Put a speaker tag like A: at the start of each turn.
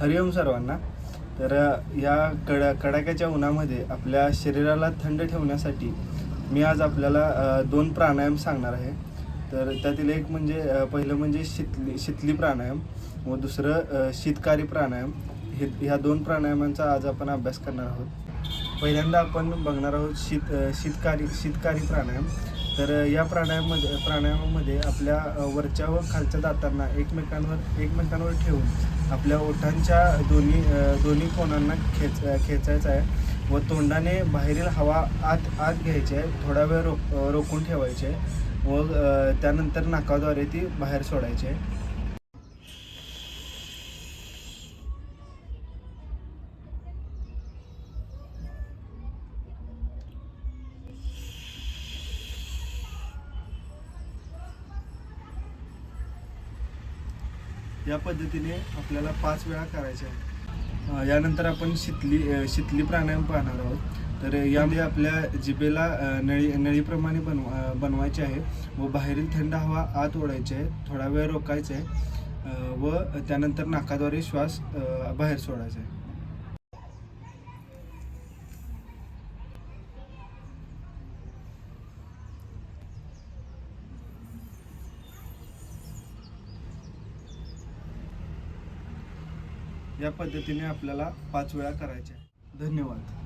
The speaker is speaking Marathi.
A: हरिओम सर्वांना. तर या कड कडाक्याच्या उन्हामध्ये आपल्या शरीराला थंड ठेवण्यासाठी मी आज आपल्याला दोन प्राणायाम सांगणार आहे. तर त्यातील एक म्हणजे पहिलं म्हणजे शीतली शीतली प्राणायाम व दुसरं शीतकारी प्राणायाम. हे ह्या दोन प्राणायामांचा आज आपण अभ्यास करणार आहोत. पहिल्यांदा आपण बघणार आहोत शीत शीतकारी शीतकारी प्राणायाम. तर या प्राणायाममध्ये प्राणायामामध्ये आपल्या वरच्या व खालच्या दातांना एकमेकांवर एकमेकांवर ठेवून आपल्या ओठांच्या दोन्ही दोन्ही कोणांना खेच खेचायचं आहे व तोंडाने बाहेरील हवा आत आत घ्यायची आहे थोडा वेळ रोक रोखून ठेवायची आहे व त्यानंतर नाकाद्वारे ती बाहेर सोडायची आहे. या पद्धतीने आपल्याला पाच वेळा करायचे आहे यानंतर आपण शितली शितली प्राणायाम पाहणार आहोत. तर यामध्ये आपल्या जिभेला नळी नळीप्रमाणे बनव बनवायचे आहे व बाहेरील थंड हवा आत ओढायची आहे थोडा वेळ रोकायचा आहे व त्यानंतर नाकाद्वारे श्वास बाहेर सोडायचा आहे. या पद्धतीने आपल्याला पाच वेळा करायचे आहे. धन्यवाद.